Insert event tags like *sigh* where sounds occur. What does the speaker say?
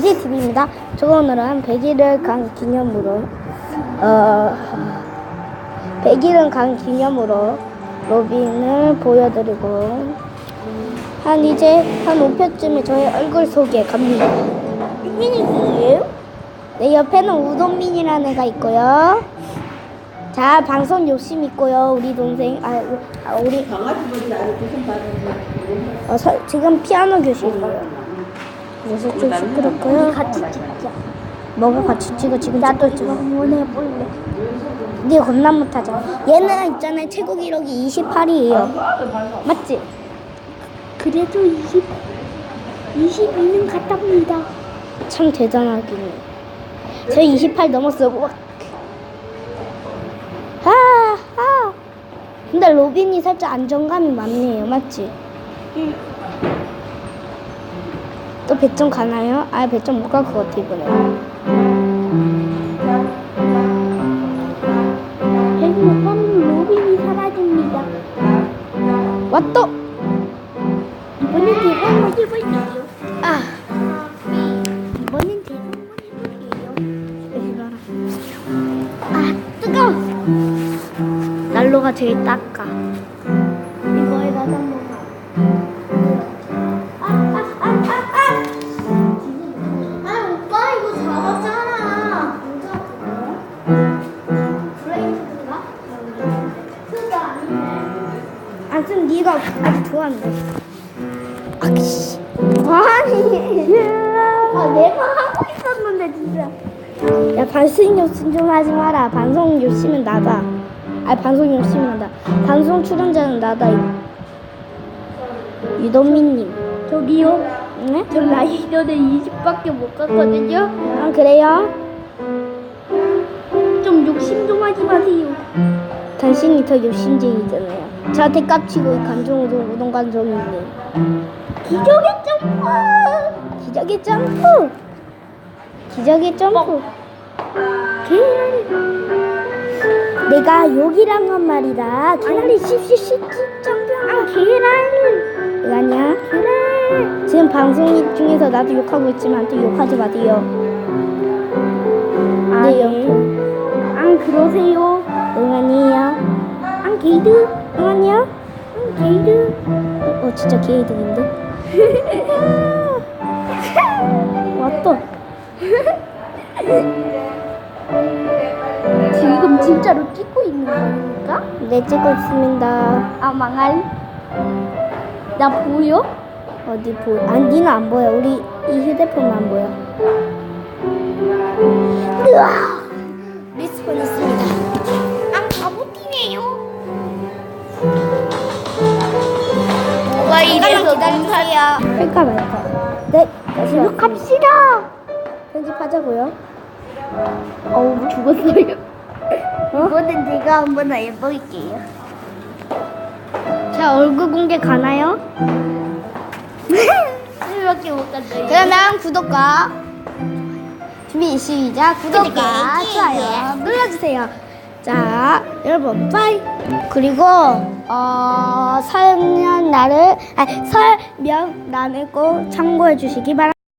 TV입니다. 저 오늘은 100일을 간 기념으로 어 100일은 간 기념으로 로빈을 보여드리고 한 이제 한 5편쯤에 저의 얼굴 소개 갑니다. 민이에요? 내 옆에는 우동민이라는 애가 있고요. 자 방송 욕심 있고요. 우리 동생 아, 우- 아 우리 어, 서- 지금 피아노 교실이에요. 그래서 좀 시끄럽고요. 같이 찍자. 뭐가 같이 찍어? 지금 나도 찍어. 원해 볼래. 네 겁나 못하죠. 얘는 있잖아요. 최고 기록이 28이에요. 맞지? 그래도 20, 22는 갔답니다. 참 대단하긴 해. 저28 넘었어요. 와. 아, 아. 근데 로빈이 살짝 안정감이 많네요. 맞지? 응. 또 배점 가나요? 아, 배점 못 갈 것 같아, 이번에. 배구 못 가면 로빈이 사라집니다. 왔또! 이번엔 제가 한번 해볼게요. 아, 이번엔 제가 한번 해볼게요. 아, 뜨거워! 난로가 제일 닦아. 아, 좀 네가 아주 좋아한대. 아씨. 아니. 아, 내가 하고 있었는데 진짜. 야, 반성 욕심 좀 하지 마라. 반성 욕심은 나다. 아, 반성 욕심은 나다. 방송 출연자는 나다. 유동민님. 저기요. 네? 저 나이 전에 20밖에 못 갔거든요. 아, 그래요? 좀 욕심 좀 하지 마세요. 당신이 더 욕심쟁이잖아요. 저한테 깝치고 감정 우동, 우동 감정이네. 기적의 점프! 기적의 점프! 기적의 점프! 계란이 내가 욕이란 건 말이다. 계란이 씹씹씹 점프! 아 계란 이거 아니야? 그래 지금 방송 중에서 나도 욕하고 있지만 또 욕하지 마세요. 아, 네, 예. 요안 그러세요 응 아니에요. 안 게이드 응 아니야? 안 게이드 어 진짜 개이득인데? *laughs* 왔다. 지금 진짜로 찍고 있는 겁니까? 네 찍고 있습니다. 아 망할 나 보여? 어디 보? 아니 니는 안 보여. 우리 이 휴대폰만 보여. 으아! 와 이래서 기다려주세요. 할까 말까. 네. 지금 왔습니다. 갑시다 편집하자고요. 어우 죽었어요 이번엔 제가 한번 해볼게요 자 얼굴 공개 가나요? 이렇게 못 갔어요 그러면 구독과 준비 시작 구독과 좋아요 눌러주세요 자 여러분 빠이. 그리고 어 설명 날을 아니 설명 날을 꼭 참고해 주시기 바랍니다